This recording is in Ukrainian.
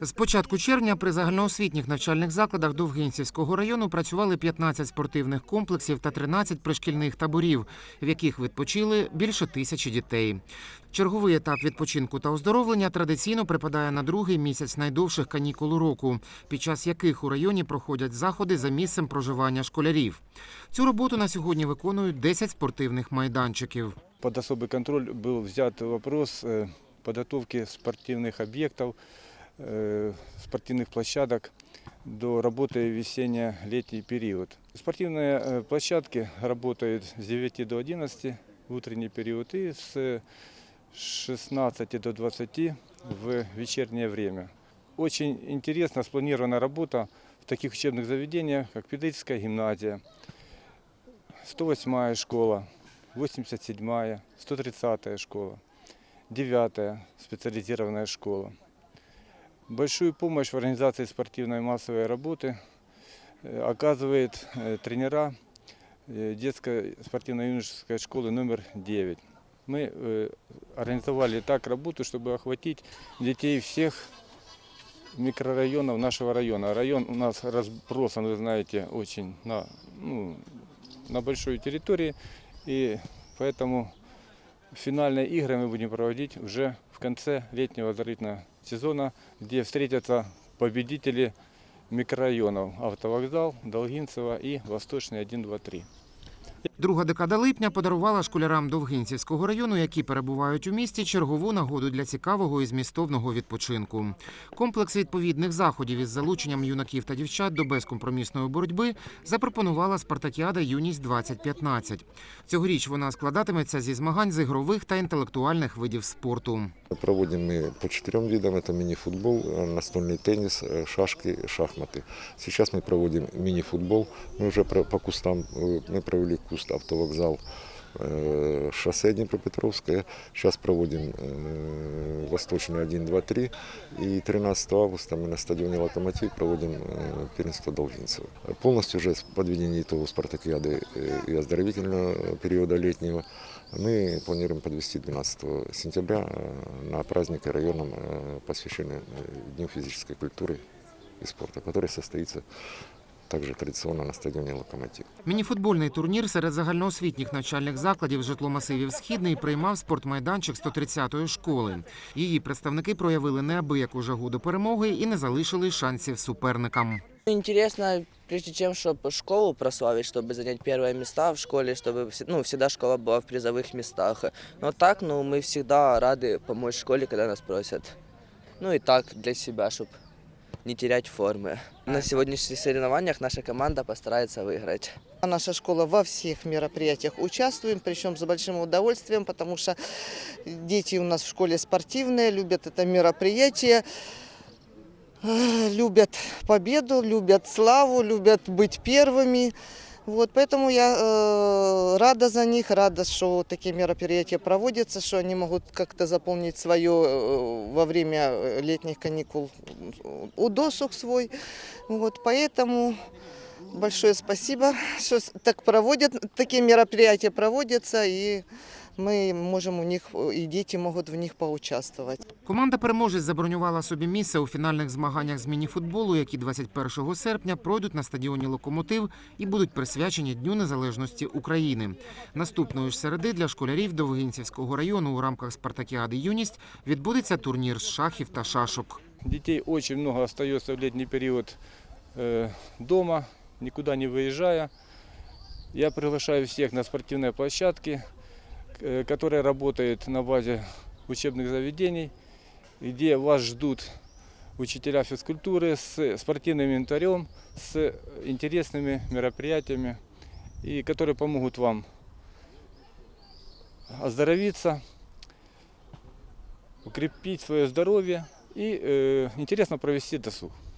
З початку червня при загальноосвітніх навчальних закладах Довгинцівського району працювали 15 спортивних комплексів та 13 пришкільних таборів, в яких відпочили більше тисячі дітей. Черговий етап відпочинку та оздоровлення традиційно припадає на другий місяць найдовших канікул року, під час яких у районі проходять заходи за місцем проживання школярів. Цю роботу на сьогодні виконують 10 спортивних майданчиків. Под особый контроль был взят вопрос э, подготовки спортивных объектов, э, спортивных площадок до работы в весенне-летний период. Спортивные э, площадки работают с 9 до 11 в утренний период и с 16 до 20 в вечернее время. Очень интересно спланирована работа в таких учебных заведениях, как педагогическая гимназия, 108 школа, 87-я, 130-я школа, 9-я специализированная школа. Большую помощь в организации спортивной массовой работы э, оказывает э, тренера э, детской спортивно-юношеской школы номер 9. Мы э, организовали так работу, чтобы охватить детей всех микрорайонов нашего района. Район у нас разбросан, вы знаете, очень на, ну, на большой территории, и поэтому финальные игры мы будем проводить уже в конце летнего зрительного сезона, где встретятся победители микрорайонов Автовокзал, Долгинцево и Восточный 1, 2, 3. Друга декада липня подарувала школярам Довгинцівського району, які перебувають у місті, чергову нагоду для цікавого і змістовного відпочинку. Комплекс відповідних заходів із залученням юнаків та дівчат до безкомпромісної боротьби запропонувала спартакіада Юність 2015 Цьогоріч вона складатиметься зі змагань з ігрових та інтелектуальних видів спорту. Проводим мы по четырем видам. Это мини-футбол, э, настольный теннис, э, шашки, шахматы. Сейчас мы проводим мини-футбол. Мы уже про- по кустам, э, мы провели куст автовокзал э, шоссе Днепропетровское. Сейчас проводим э, Восточный 1, 2, 3. И 13 августа мы на стадионе «Локомотив» проводим э, первенство Долгинцева. Полностью уже с подведение итогов спартакиады э, и оздоровительного периода летнего мы планируем подвести 12 сентября э, на праздник районом, э, посвященный э, Дню физической культуры и спорта, который состоится также традиционно на стадионе «Локомотив». Мініфутбольний турнір серед загальноосвітніх навчальних закладів житломасивів Східний приймав спортмайданчик 130-ї школи. Її представники проявили неабияку жагу до перемоги і не залишили шансів суперникам. Интересно, прежде чем, чтобы школу прославить, чтобы занять первые места в школе, чтобы вс- ну, всегда школа была в призовых местах. Но так, ну, мы всегда рады помочь школе, когда нас просят. Ну и так, для себя, чтобы не терять формы. На сегодняшних соревнованиях наша команда постарается выиграть. Наша школа во всех мероприятиях участвуем, причем с большим удовольствием, потому что дети у нас в школе спортивные, любят это мероприятие, э, любят победу, любят славу, любят быть первыми. Вот, поэтому я э, рада за них, рада, что такие мероприятия проводятся, что они могут как-то заполнить свое э, во время э, летних каникул э, удосуг свой. Вот, поэтому Большое спасибо, что с- так проводят, такие мероприятия проводятся, и мы можем у них, и дети могут в них поучаствовать. Команда переможець забронювала собі місце у фінальних змаганнях з мініфутболу, які 21 серпня пройдуть на стадіоні Локомотив і будуть присвячені Дню Незалежності України. Наступної ж середи для школярів Довгинцівського району у рамках спартакіади Юність відбудеться турнір з шахів та шашок. Детей очень много остается в летний период э, дома, никуда не выезжая. Я приглашаю всех на спортивные площадки, Э, которые работают на базе учебных заведений, где вас ждут учителя физкультуры с спортивным инвентарем, с интересными мероприятиями, и которые помогут вам оздоровиться, укрепить свое здоровье и э, интересно провести досуг.